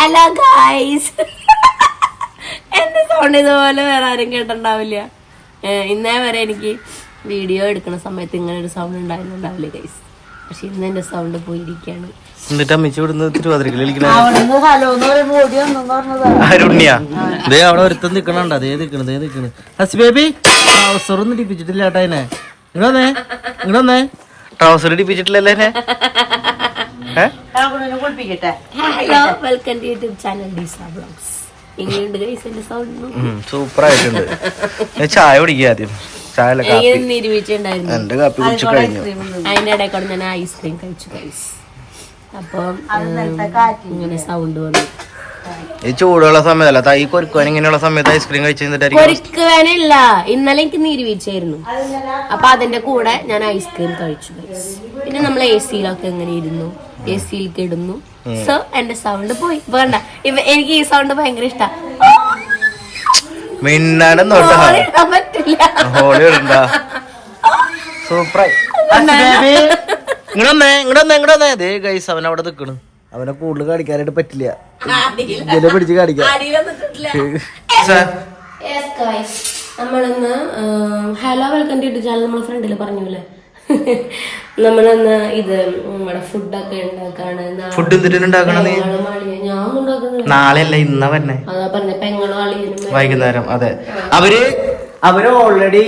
Hello guys എന്റെ sound ഇതുപോലെ വേറെ ആരും കേട്ടിട്ടുണ്ടാവില്ല. ഇന്നേ വരെ എനിക്ക് വീഡിയോ എടുക്കുന്ന സമയത്ത് ഇങ്ങനെ ഒരു സൗണ്ട് ഉണ്ടായിരുന്നുണ്ടാവില്ല ഗൈസ് പക്ഷെ ഇന്ന് എന്റെ സൗണ്ട് പോയിരിക്കുകയാണ് എന്നിട്ട് അമ്മച്ചി ഇവിടുന്ന് അവിടെ നിക്കണണ്ട. നിക്കണ് നിക്കണ്. ഹസ് ബേബി ട്രൗസർ ഒന്നും ഇടിപ്പിച്ചിട്ടില്ല ഏട്ടാ എന്നെ ഇങ്ങടൊന്നേ ഇങ്ങടൊന്നേ trouser hello welcome to YouTube channel ഡീസ blogs എങ്ങനെയുണ്ട് ഗൈസ് എന്റെ സൗണ്ട് സൂപ്പർ ആയിട്ടുണ്ട്. ഞാൻ ചായ കുടിക്കുക ആദ്യം. എന്റെ കാപ്പി കുടിച്ചു കഴിഞ്ഞു. അതിന്റെ ഇടയിൽ കൂടെ ഞാൻ ഐസ്ക്രീം കഴിച്ചു ഗൈസ് അപ്പം ഇങ്ങനെ സൗണ്ട് വന്നു. ഈ ചൂടുള്ള സമയത്തല്ല തൈ കൊരുക്കുവാൻ ഇങ്ങനെയുള്ള സമയത്ത് ഐസ്ക്രീം കഴിച്ചിട്ട് കൊരുക്കുവാനില്ല ഇന്നലെ എനിക്ക് നീര് നീരുവീഴ്ചയായിരുന്നു അപ്പൊ അതിന്റെ കൂടെ ഞാൻ ഐസ്ക്രീം കഴിച്ചു. പിന്നെ നമ്മൾ എ സിയിലൊക്കെ എങ്ങനെ ഇരുന്നു? എ സിയിലേക്ക് ഇടുന്നു. സോ എന്റെ സൗണ്ട് പോയി. വേണ്ട എനിക്ക് ഈ സൗണ്ട് ഭയങ്കര ഇഷ്ടാ. പറ്റില്ല. ഹോളി ഇടണ്ട. സൂപ്പറായി ഇങ്ങടൊന്നേ ഇങ്ങടൊന്നേ ഇങ്ങടൊന്നേ ദേ ഗൈസ് അവൻ അവിടെ നിക്കണ്. അവനെ കൂടുതൽ കാണിക്കാനായിട്ട് പറ്റില്ല. ഇതിനെ പിടിച്ച് കാണിക്കാം. നമ്മളിന്ന് hello welcome to YouTube channel നമ്മളെ ഫ്രണ്ടിൽ പറഞ്ഞല്ലേ? നമ്മളിന്ന് ഇത് നമ്മുടെ ഫുഡൊക്കെ ഉണ്ടാക്കാണ്. ഫുഡ് നാളെ അല്ല ഇന്ന അതാ പറഞ്ഞ പെങ്ങളും വൈകുന്നേരം അതെ. അവർ അവർ ഓൾറെഡി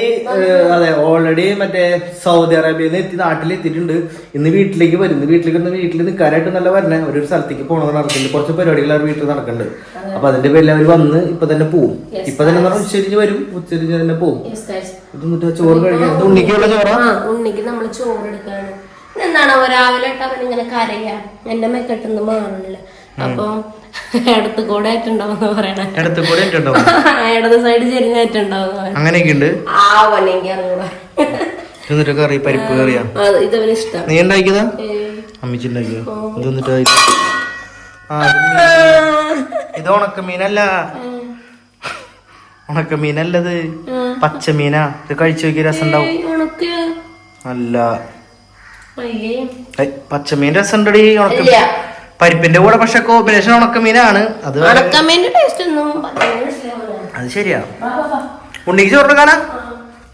അതെ ഓൾറെഡി മറ്റേ സൗദി അറേബ്യയിൽ നിന്ന് എത്തി നാട്ടിൽ എത്തിയിട്ടുണ്ട് ഇന്ന് വീട്ടിലേക്ക് വരും. ഇന്ന് വീട്ടിലേക്ക് ഒന്ന് വീട്ടിൽ നിൽക്കാനായിട്ട് നല്ല വരണേ. ഒരു സ്ഥലത്തേക്ക് പോകണമെന്ന് നടക്കുന്നുണ്ട് കുറച്ച് പരിപാടികൾ അവർ വീട്ടിൽ നടക്കുന്നുണ്ട് അപ്പൊ അതിന്റെ പേരിൽ അവർ വന്ന് ഇപ്പൊ തന്നെ പോവും. ഇപ്പൊ തന്നെ പറഞ്ഞാൽ ഉച്ചരിഞ്ഞ് വരും. ഉച്ചരിഞ്ഞ് തന്നെ പോവും. ഇത് എന്നിട്ട് ചോറ് കഴിക്കാൻ ഉണ്ണിക്കുള്ള ചോറാ? ഉണ്ണിക്ക് നമ്മൾ ചോറ് എടുക്കാണ്. എന്താണ് രാവിലെ ഇട്ട് ഇങ്ങനെ കരയാ. എന്റെ മെക്കെട്ടുന്ന് മാറണില്ല. അപ്പൊ ഇടത്ത് കൂടെ ആയിട്ടുണ്ടാവുന്ന പറയണേ. കൂടെ ഇടത് സൈഡ് ചെരിഞ്ഞായിട്ടുണ്ടാവുന്ന അങ്ങനെയൊക്കെ ഉണ്ട് ആവനെങ്കിൽ അറിയൂടാ എന്നിട്ട് കറി പരിപ്പ് കറിയാ. അത് ഇതവന് ഇഷ്ടം. നീ ഉണ്ടാക്കിയതാ? അമ്മിച്ചി ഉണ്ടാക്കിയോ ഇത് എന്നിട്ട് ആ ഇത് ഉണക്കമീനല്ല. ഉണക്കമീനല്ലത്. പച്ചമീനാ. ഇത് കഴിച്ചു നോക്കിയ രസം ഉണ്ടാവും അല്ല. പച്ചമീൻ രസം ഉണ്ടടി ഉണക്ക ഇല്ല. പരിപ്പിന്റെ കൂടെ പക്ഷെ കോമ്പിനേഷൻ ഉണക്കമീനാണ്. അത്. അത് ശരിയാ. ഉണ്ണിക്ക് ചോറ് കാണാ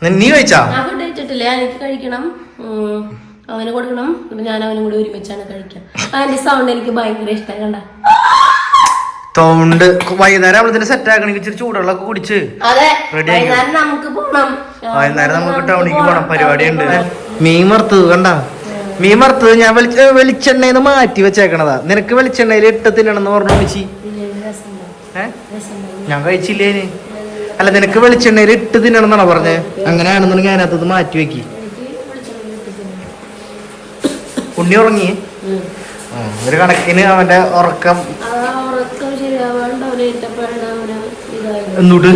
നീ കഴിച്ചാ? കഴിച്ചിട്ടില്ല. എനിക്ക് കഴിക്കണം. ഉം. അവന് കൊടുക്കണം. ഞാൻ അവനും കൂടി ഒരുമിച്ചാണ് കഴിക്കുക. അവന്റെ സൗണ്ട് എനിക്ക് ഭയങ്കര കണ്ട. വൈകുന്നേരം അവളത്തിന് സെറ്റ് ആക്കണമെങ്കിൽ ഇച്ചിരി ചൂടുവെള്ളമൊക്കെ കുടിച്ച് വൈകുന്നേരം നമുക്ക് ടൗണിലേക്ക് പോണം. പരിപാടിയുണ്ട്. മീൻ വറുത്തത് കണ്ട? മീൻ വറുത്തത് ഞാൻ വെളിച്ച വെളിച്ചെണ്ണയിൽ മാറ്റി വെച്ചേക്കണതാ. നിനക്ക് വെളിച്ചെണ്ണയിൽ ഇട്ട് തിന്നണമെന്ന് പറഞ്ഞു മിച്ചി? ഞാൻ കഴിച്ചില്ലേ അല്ല നിനക്ക് വെളിച്ചെണ്ണയിൽ ഇട്ട് തിന്നണമെന്നാണ് പറഞ്ഞത് അങ്ങനെയാണെന്നു അങ്ങനെയാണെന്നുണ്ടെങ്കിൽ അതിനകത്ത് മാറ്റി വെക്കി. ഉണ്ണി ഉറങ്ങി? ഒരു കണക്കിന് അവന്റെ ഉറക്കം എന്നിട്ട്?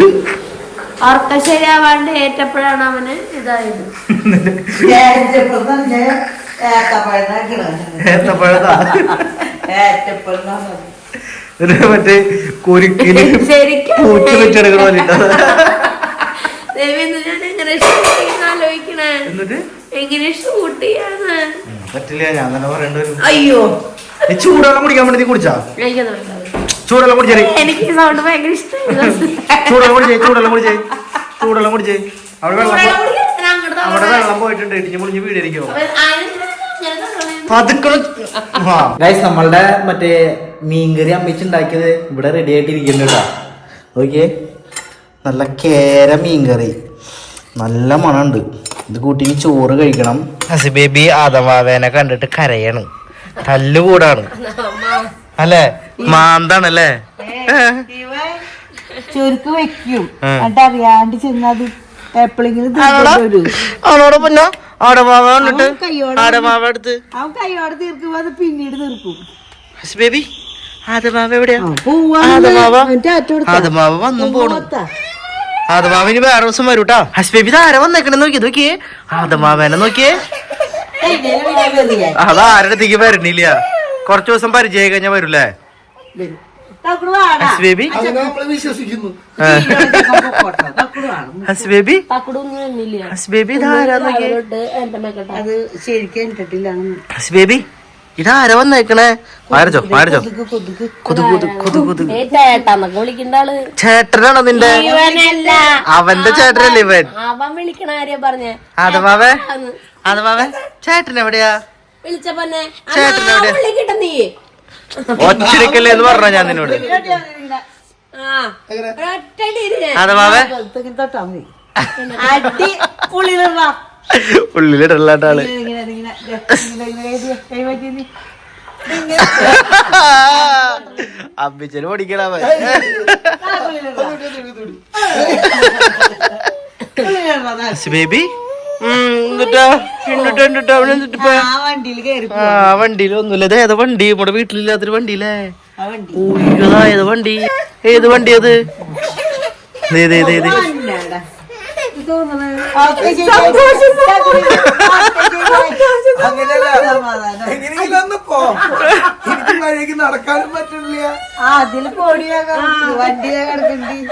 ഉറക്കം ശരിയാവാണ്ട് ഏറ്റപ്പോഴാണ് അവന് ഇതായത്. ഏത്തപ്പഴത്താ മറ്റേ കുരുക്കിൽ പൂച്ച വെച്ചെടുക്കണ പോലെ പറ്റില്ല ഞാൻ തന്നെ പറയേണ്ടി വരും. അയ്യോ. നീ ചൂടുവെള്ളം കുടിക്കാൻ വേണ്ടി കുടിച്ചാ. ചൂടുവെള്ളം കുടിച്ചേ. എനിക്ക് സൗണ്ട് ഭയങ്കര ഇഷ്ടമായി ചൂടുവെള്ളം കുടിച്ചേ കുടിച്ചേ കുടിച്ചേ. അവിടെ വെള്ളം അവിടെ വെള്ളം പോയിട്ടുണ്ട് ഇടിഞ്ഞു മുടിഞ്ഞ് വീടിരിക്കോ ഗൈസ് നമ്മളുടെ മറ്റേ മീൻകറി അമ്മിച്ചുണ്ടാക്കിയത് ഇവിടെ റെഡി ആയിട്ട് ഓക്കേ നല്ല കേര മീൻകറി. നല്ല മണമുണ്ട്. ഇത് കൂട്ടി ഇനി ചോറ് കഴിക്കണം. ഹസി ബേബി ആദമാവേനെ കണ്ടിട്ട് കരയാണ്. തല്ലുകൂടാണ് അല്ലേ? മാന്താണല്ലേ? ചുരുക്ക് വെക്കും. എന്നിട്ട് അറിയാണ്ട് ചെന്നത് എപ്പോഴെങ്കിലും അവിടെ കണ്ടിട്ട്? അവൻ കയ്യോടെ ആടമാവ എടുത്ത് അവൻ കൈയോടെ തീർക്കുമ്പോ അത് പിന്നീട് തീർക്കും. ഹസി ബേബി ആദമാവ എവിടെയാ? ആദമാവ? വന്നും പോണു. പോവാത്ത. ആദമാവ ഇനി വേറെ ദിവസം വരൂട്ടാ. ഹസ്ബേബി ആരാ വന്നേക്കണേ നോക്കി നോക്കിയേ ആദമാവനെ നോക്കിയേ. ഏയ്, ഇതിനെ വിടാൻ വെറിയാ. അത് ആരുടെ അടുത്തേക്ക് വരണില്ല. കുറച്ചു ദിവസം പരിചയം കഴിഞ്ഞാ വരൂലേ വരും. തക്കുടു വാടാ. ഹസ്ബേബി? അത് ശരിക്കും ഹസ്ബേബി വന്നേക്കണേ? മാരജോ മാരജോ. കൊതുക് കൊതുക്. ചേട്ടനാണോ നിന്റെ? ഇവനല്ല. അവന്റെ ചേട്ടനല്ലേ ഇവൻ? അവൻ വിളിക്കണ ആരെയാ പറഞ്ഞേ. അതവാവേ അതവാവേ ചേട്ടൻ എവിടെയാ? വിളിച്ചപ്പന്നെ ചേട്ടൻ എവിടെയാ? വിളിക്കട്ടെ എന്ന് പറഞ്ഞ ഞാൻ നിന്നോട്. പുള്ളിയിലുള്ള ഉള്ളിലിടലാട്ട ആൾ. അമ്പിച്ചന് പുള്ളിയിലുള്ള ബേബി? ആ വണ്ടിയിൽ കയറി ആ വണ്ടിയിൽ ഒന്നുമില്ല. ഇത് ഏതാ വണ്ടി നമ്മുടെ വീട്ടിലില്ലാത്തൊരു വണ്ടിയില്ലേ? ആ വണ്ടി. ഉയ്യോ, ഏത് വണ്ടി. ഏത് വണ്ടി അത്? നടക്കാനും പറ്റില്ല.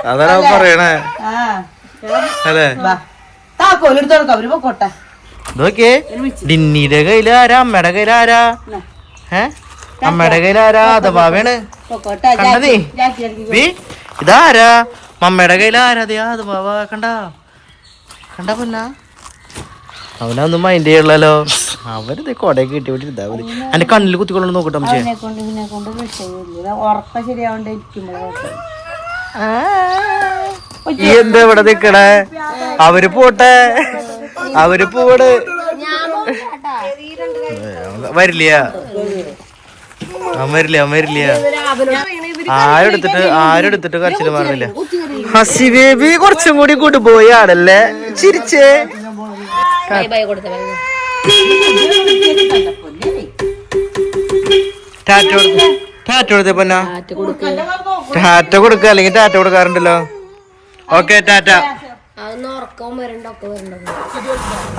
അതാണ് പറയണേ. ആ. അല്ലേ? താക്കോലെടുത്ത് തുറക്കാം അവർ പൊക്കോട്ടെ ഇതൊക്കെ ഡിന്നിയുടെ അമ്മയുടെ കയ്യിലാരാ? ഏ? അമ്മയുടെ കയ്യിലാരാ ആരാ പൊക്കോട്ടെ കണ്ടതേ? ജാക്കി ജാക്കി വി ഇതാരാ? മമ്മയുടെ കയ്യിലാരാ? അതെയാ അതഭാവ കണ്ട? കണ്ട പൊന്ന? അവനൊന്നും മൈൻഡ് ചെയ്യണല്ലോ. അവരിത് കൊടയെ കിട്ടി വിട്ടിരുന്ന അവർ. എന്റെ കണ്ണിൽ കുത്തിക്കൊള്ളു നോക്കട്ടെ അമ്മച്ചേ. ഉറക്കം ശരിയാവണ്ടേ ഇരിക്കുമ്പോഴേ എന്താ ഇവിടെ നിക്കണേ? അവർ പോട്ടെ. അവർ പോട്. വരില്ല. അമ്മരില്ല അമ്മരില്ല ആരെടുത്തിട്ട് ആരെടുത്തിട്ട് കരച്ചിട്ട് മാറുന്നില്ല ഹസി ബേബി കുറച്ചും കൂടി കൊണ്ടുപോയി ആടല്ലേ ചിരിച്ചേ. ടാറ്റ കൊടുത്ത് പൊന്ന. ടാറ്റ കൊടുക്ക അല്ലെങ്കിൽ ടാറ്റ കൊടുക്കാറുണ്ടല്ലോ. ഓക്കെ ടാറ്റ.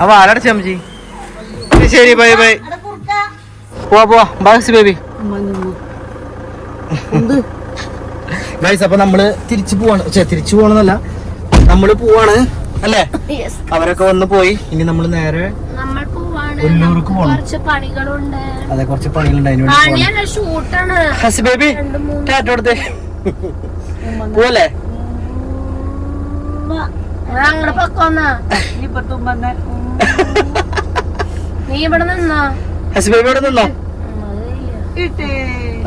അപ്പൊ ആരടച്ച അമ്മച്ചി? ശരി ബൈ ബൈ. പോവാ പോവാ. ബാക്സ് ബേബി ഗൈസ് അപ്പൊ നമ്മൾ തിരിച്ചു പോവാണ്. തിരിച്ചു പോകണമെന്നല്ല നമ്മൾ പോവാണ് അല്ലേ? അവരൊക്കെ വന്ന് പോയി. ഇനി നമ്മൾ നേരെ നമ്മൾ പോവാണ്. കൊല്ലൂർക്ക് പോണം. അതെ കുറച്ച് പണികളുണ്ട് അതിന് വേണ്ടി ഹസ് ബേബി ടാറ്റ കൊടുത്തേ. പോവല്ലേ? അങ്ങോട്ട് പൊക്കോന്നാ. നീ ഇവിടെ നിന്നോ? ഹസ് ബേബി ഇവിടെ നിന്നോ? ഇട്ടേ.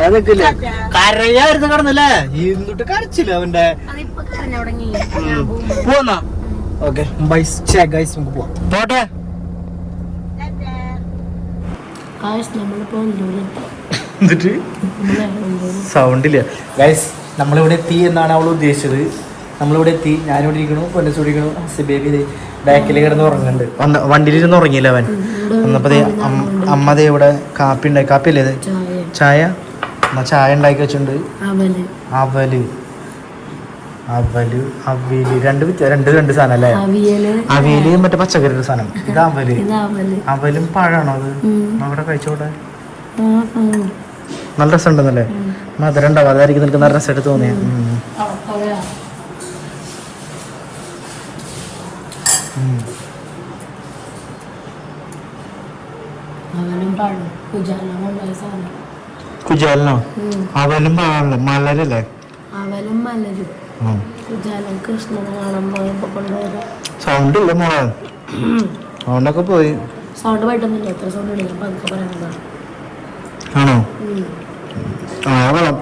അത് നിക്കില്ലേ കരയായിരുന്നു കടന്നല്ലേ? എന്നിട്ട് കരച്ചില്ല അവന്റെ പോന്നാ? ഓക്കെ ചേ ഗൈസ് നമുക്ക് പോവാം. പോട്ടെ? എന്നിട്ട്? സൗണ്ട് ഇല്ല. ഗൈസ് നമ്മളിവിടെ എത്തി എന്നാണ് അവൾ ഉദ്ദേശിച്ചത്. നമ്മളിവിടെ എത്തി. ഞാനിവിടെ ഇരിക്കണു പൊന്നസ് ഇരിക്കണു. ഹസ് ബേബി ബാക്കിൽ കിടന്ന് ഉറങ്ങുന്നുണ്ട്. വണ്ടിയിലിരുന്ന് ഉറങ്ങിയില്ല അവൻ? വന്നപ്പോ ദേ അമ്മ ദേ ഇവിടെ കാപ്പി ഉണ്ടായി. കാപ്പി അല്ലേ ചായ. ചായ? എന്നാ ചായ ഉണ്ടാക്കി വെച്ചിട്ടുണ്ട്. അവൽ. അവൽ. അവൽ അവിയൽ രണ്ട് രണ്ട് രണ്ട് സാധനം അല്ലേ? അവിയൽ. അവിയൽ മറ്റേ പച്ചക്കറിയുടെ സാധനം. ഇത് അവൽ. അവലും. പഴമാണോ അത്. അവിടെ കഴിച്ചോട്ടെ. നല്ല രസമുണ്ടെന്നല്ലേ? മധുരം ഉണ്ടാവും അതായിരിക്കും നിനക്ക് നല്ല രസമായിട്ട് തോന്നിയത് അവലും പഴം കുജാലം കൊണ്ടുപോയ സാധനം. കുജാലനോ? മലരല്ലേ? അവലും മലരും. കുജാലം കൃഷ്ണനെ കാണാൻ പോയപ്പോ കൊണ്ടുപോയത്. സൗണ്ട് ഇല്ല മോളെ. സൗണ്ടൊക്കെ പോയി. സൗണ്ട് പോയിട്ടൊന്നുമില്ല എത്ര സൗണ്ട് ഇല്ല അപ്പൊ അതൊക്കെ ആണോ? ആ കൊള്ളാം.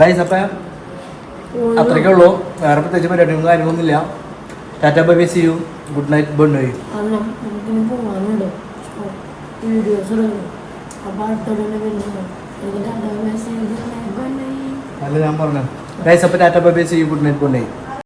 ഗൈസ് അപ്പൊ അത്രയ്ക്കേ ഉള്ളൂ. വേറെ പ്രത്യേകിച്ച് പരിപാടികളും കാര്യങ്ങളൊന്നുമില്ല. Tata bye bye see you good night നമുക്കിനി പോകാനുണ്ട് വീഡിയോസ് അടുത്തോടെ വരുന്നുണ്ട് എനിക്ക് ഡാറ്റാ അല്ല ഞാൻ പറഞ്ഞു ഗൈസ് അപ്പൊ tata bye bye see you good night night